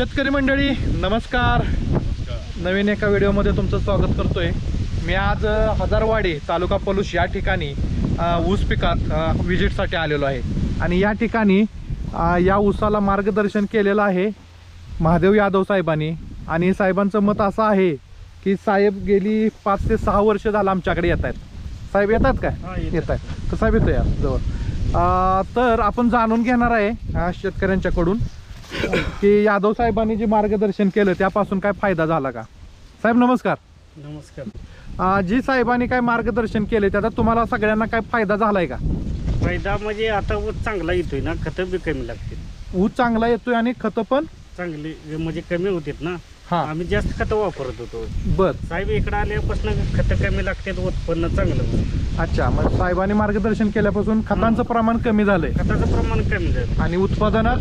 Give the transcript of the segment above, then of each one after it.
शेतकरी मंडळी नमस्कार. नवीन एका व्हिडिओमध्ये तुमचं स्वागत करतोय. मी आज हजारवाडी तालुका पलूस या ठिकाणी ऊस पिकात अ, विजिटसाठी आलेलो आहे. आणि या ठिकाणी या ऊसाला मार्गदर्शन केलेलं आहे महादेव यादव साहेबांनी. आणि साहेबांचं मत असं आहे की साहेब गेली पाच ते सहा वर्ष झालं आमच्याकडे येत आहेत. साहेब येतात हा, काय. येत आहेत. तर साहेब येतो या जवळ. तर आपण जाणून घेणार आहे शेतकऱ्यांच्याकडून. की यादव साहेबांनी जे मार्गदर्शन केलं त्यापासून काय फायदा झाला का? साहेब नमस्कार. नमस्कार. जी साहेबांनी काय मार्गदर्शन केले त्याचा तुम्हाला सगळ्यांना काय फायदा झालाय का? फायदा म्हणजे आता ऊस चांगला येतोय ना खतं बी कमी लागतील. ऊस चांगला येतोय आणि खतं पण? चांगली म्हणजे कमी होतात ना? हा. आम्ही जास्त खतं वापरत होतो. बर. साहेब इकडे आल्यापासून खतं कमी लागतात उत्पन्न चांगलं होतं. अच्छा मग साहेबांनी मार्गदर्शन केल्यापासून खतांचं प्रमाण कमी झालंय. खताचं प्रमाण कमी झालं. आणि उत्पादनात?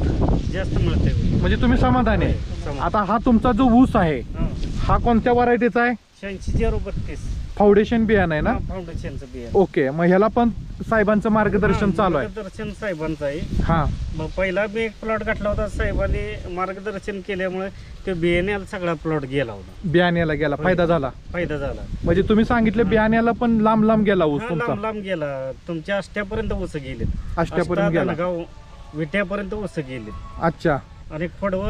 जास्त मिळतंय. म्हणजे तुम्ही समाधानी आहे. समाधान. आता हा तुमचा जो ऊस आहे हा. कोणत्या व्हरायटीचा आहे? शहाऐंशी झिरो बत्तीस. फाउंडेशन बियाणं आहे ना? फाउंडेशनचं बिया ओके मग ह्याला पण साहेबांचं मार्गदर्शन चालू आहे. मार्गदर्शन साहेबांचं आहे. हा. मग पहिला बी एक प्लॉट घातला होता साहेबांनी मार्गदर्शन केल्यामुळे ते बियाण्याला सगळा प्लॉट गेला होता. बियाण्याला गेला फायदा झाला. फायदा झाला. म्हणजे तुम्ही सांगितले बियाण्याला पण लांब लांब गेला ऊस हा, तुमचा. लांब लांब गेला. तुमच्या अष्ट्यापर्यंत उस गेले अष्ट्यापर्यंत गेला. गाव विट्यापर्यंत उस गेले अच्छा. आणि खोडव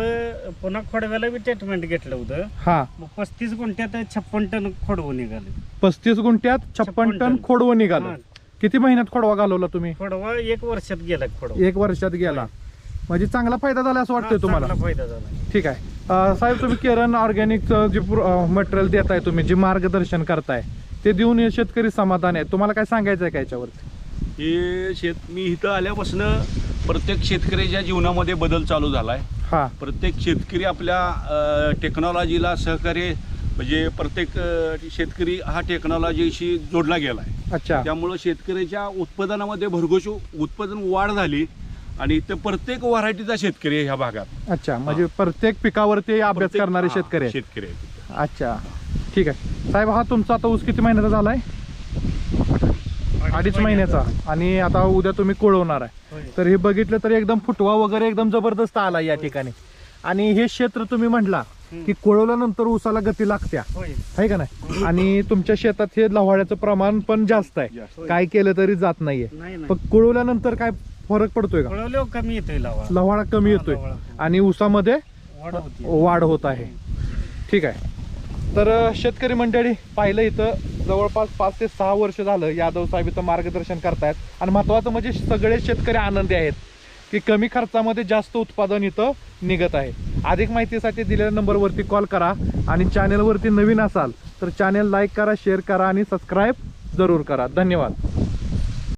पुन्हा खोडव्याला बी ट्रीटमेंट घेतलं होतं. हा. मग पस्तीस गुंठ्यात छप्पन टन खोडवं निघाले. पस्तीस गुंठ्यात छप्पन टन. खोडवं निघालं. किती महिन्यात खोडवा घालवला तुम्ही? खोडवा एक वर्षात गेला खोडवा. एक वर्षात गेला. म्हणजे चांगला फायदा झाला असं वाटतंय तुम्हाला? चांगला फायदा झाला. ठीक आहे. साहेब तुम्ही केरन ऑर्गॅनिकचं जे मटेरियल देताय तुम्ही जे मार्गदर्शन करताय ते देऊन हे शेतकरी समाधान आहे. तुम्हाला काय सांगायचं आहे का याच्यावरती? हे शेत मी इथं आल्यापासून प्रत्येक शेतकऱ्याच्या जीवनामध्ये बदल चालू झाला आहे हा. प्रत्येक शेतकरी आपल्या टेक्नॉलॉजीला सहकार्य म्हणजे प्रत्येक शेतकरी हा टेक्नॉलॉजीशी जोडला गेला आहे अच्छा. त्यामुळं शेतकऱ्याच्या उत्पादनामध्ये भरघोस उत्पादन वाढ झाली आणि इथं प्रत्येक व्हरायटीचा शेतकरी आहे ह्या भागात. अच्छा म्हणजे प्रत्येक पिकावरती अभ्यास प्रत्येक- करणारे शेतकरी आहेत. शेतकरी. अच्छा. ठीक आहे. साहेब हा तुमचा आता ऊस किती महिन्याचा झालाय? अडीच महिन्याचा. आणि आता उद्या तुम्ही कोळवणार आहे. तर हे बघितलं तर एकदम फुटवा वगैरे एकदम जबरदस्त आला या ठिकाणी. आणि हे क्षेत्र तुम्ही म्हटला की कोळवल्यानंतर ऊसाला गती लागत्या. आहे का नाही? आणि तुमच्या शेतात हे लव्हाळ्याचं प्रमाण पण जास्त आहे. काय केलं तरी जात नाहीये. नाही नाही. पण कोळवल्यानंतर काय फरक पडतोय का? कमी येतोय लावा लव्हाळा कमी येतोय. आणि ऊसामध्ये वाढ होती. आहे. ठीक आहे. तर शेतकरी मंडळी पाहिलं इथं जवळपास पाच ते सहा वर्ष झालं यादव साहेब इथं मार्गदर्शन करतायत. आणि महत्त्वाचं म्हणजे सगळे शेतकरी आनंदी आहेत की कमी खर्चामध्ये जास्त उत्पादन इथं निघत आहे. अधिक माहितीसाठी दिलेल्या नंबरवरती कॉल करा आणि चॅनेलवरती नवीन असाल तर चॅनेल लाईक करा शेअर करा आणि सबस्क्राईब जरूर करा. धन्यवाद.